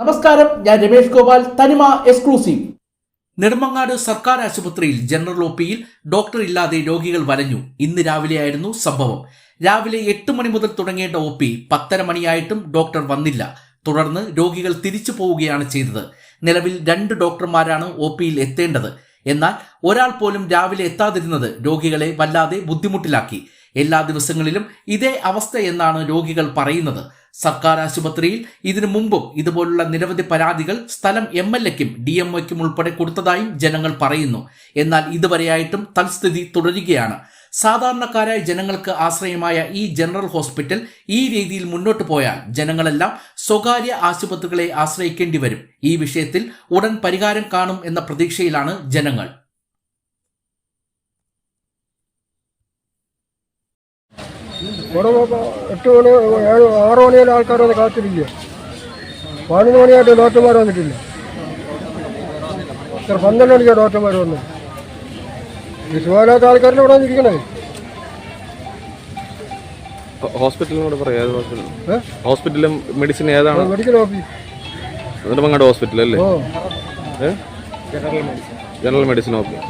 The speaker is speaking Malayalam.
നമസ്കാരം ഞാൻ രമേഷ് ഗോപാൽ തനിമ എക്സ്ക്ലൂസീവ് നെടുമങ്ങാട് സർക്കാർ ആശുപത്രിയിൽ ജനറൽ ഒ പിയിൽ ഡോക്ടർ ഇല്ലാതെ രോഗികൾ വരഞ്ഞു ഇന്ന് രാവിലെയായിരുന്നു സംഭവം. രാവിലെ എട്ട് മണി മുതൽ തുടങ്ങേണ്ട ഒ പി പത്തര മണിയായിട്ടും ഡോക്ടർ വന്നില്ല. തുടർന്ന് രോഗികൾ തിരിച്ചു പോവുകയാണ് ചെയ്തത്. നിലവിൽ രണ്ട് ഡോക്ടർമാരാണ് ഒ പിയിൽ എത്തേണ്ടത്. എന്നാൽ ഒരാൾ പോലും രാവിലെ എത്താതിരുന്നത് രോഗികളെ വല്ലാതെ ബുദ്ധിമുട്ടിലാക്കി. എല്ലാ ദിവസങ്ങളിലും ഇതേ അവസ്ഥ എന്നാണ് രോഗികൾ പറയുന്നത്. സർക്കാർ ആശുപത്രിയിൽ ഇതിനു മുമ്പും ഇതുപോലുള്ള നിരവധി പരാതികൾ സ്ഥലം എം എൽ എക്കും ഡി എം ഒക്കും ഉൾപ്പെടെ കൊടുത്തതായും ജനങ്ങൾ പറയുന്നു. എന്നാൽ ഇതുവരെയായിട്ടും തൽസ്ഥിതി തുടരുകയാണ്. സാധാരണക്കാരായ ജനങ്ങൾക്ക് ആശ്രയമായ ഈ ജനറൽ ഹോസ്പിറ്റൽ ഈ രീതിയിൽ മുന്നോട്ട് പോയാൽ ജനങ്ങളെല്ലാം സ്വകാര്യ ആശുപത്രികളെ ആശ്രയിക്കേണ്ടി വരും. ഈ വിഷയത്തിൽ ഉടൻ പരിഹാരം കാണും എന്ന പ്രതീക്ഷയിലാണ് ജനങ്ങൾ. എട്ട് മണി ആറ് മണി ആൾക്കാർ വന്ന് കാത്തിരിക്കുക. പതിനൊന്ന് മണിയായിട്ട് ഡോക്ടർമാർ വന്നിട്ടില്ല. പന്ത്രണ്ട് മണിക്കാണ് ഡോക്ടർമാർ വന്നത്. ഈ സുഖമില്ലാത്ത ആൾക്കാരുടെ ഇവിടെ ഇരിക്കണേ ഹോസ്പിറ്റലിനോട് പറയാം ഏത് ഹോസ്പിറ്റൽ? ഹോസ്പിറ്റലും മെഡിസിൻ ഏതാണ്? മെഡിക്കൽ ഓഫീസ് നെടുമങ്ങാട് ഹോസ്പിറ്റൽ അല്ലേ ജനറൽ മെഡിസിൻ. ഓഫീസ്